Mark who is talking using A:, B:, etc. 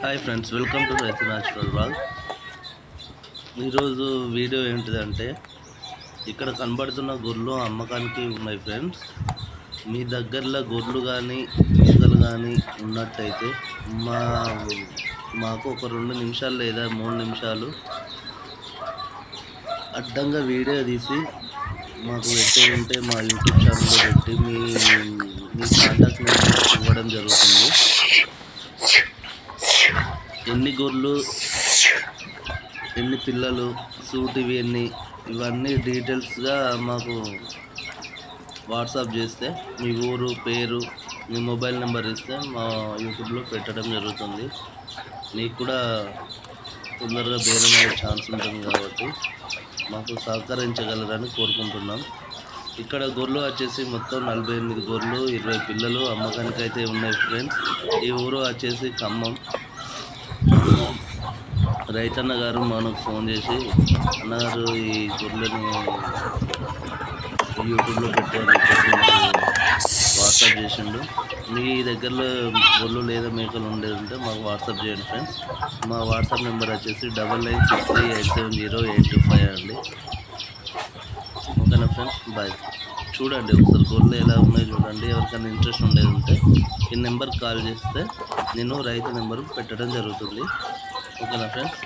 A: Hi friends welcome to Raithu natural blog ఈరోజు video ఏంటిదంటే ఇక్కడ కనబడుతున్న గొర్రెలు అమ్మకానికి ఉన్నాయి ఫ్రెండ్స్. మీ దగ్గరలో గొర్రెలు కానీ ఈగలు కానీ ఉన్నట్టయితే మా మాకు ఒక రెండు నిమిషాలు లేదా మూడు నిమిషాలు అడ్డంగా వీడియో తీసి మాకు పెట్టేదంటే మా యూట్యూబ్ ఛానల్లో పెట్టి మీ మీ కాంటాక్ట్ నెంబర్ ఇవ్వడం జరుగుతుంది. ఎన్ని గొర్రెలు ఎన్ని పిల్లలు సూటివి ఎన్ని ఇవన్నీ డీటెయిల్స్గా మాకు వాట్సాప్ చేస్తే మీ ఊరు పేరు మీ మొబైల్ నెంబర్ ఇస్తే మా యూట్యూబ్లో పెట్టడం జరుగుతుంది. మీకు కూడా తొందరగా బేరమయ్యే ఛాన్స్ ఉంటుంది కాబట్టి మాకు సహకరించగలరని కోరుకుంటున్నాం. ఇక్కడ గొర్రెలు వచ్చేసి మొత్తం నలభై ఎనిమిది గొర్రెలు ఇరవై పిల్లలు అమ్మకానికి అయితే ఉన్నాయి ఫ్రెండ్స్ ఈ ఊరు వచ్చేసి ఖమ్మం. రైతన్న గారు మనకు ఫోన్ చేసి అన్నగారు ఈ గొర్రెలని యూట్యూబ్లో పెట్టారు చెప్పేసి వాట్సాప్ చేసిండు. మీ దగ్గరలో గొర్రెలు లేదా మేకలు ఉండేది ఉంటే మాకు వాట్సాప్ చేయండి ఫ్రెండ్స్. మా వాట్సాప్ నెంబర్ వచ్చేసి double nine six three eight seven zero eight two five అండి. ఓకేనా ఫ్రెండ్స్? బాయ్. చూడండి ఒకసారి గొర్రెలు ఎలా ఉన్నాయో చూడండి. ఎవరికైనా ఇంట్రెస్ట్ ఉండేది ఉంటే ఈ నెంబర్కి కాల్ చేస్తే నేను రైతు నెంబర్ పెట్టడం జరుగుతుంది. ఓకేనా ఫ్రెండ్స్?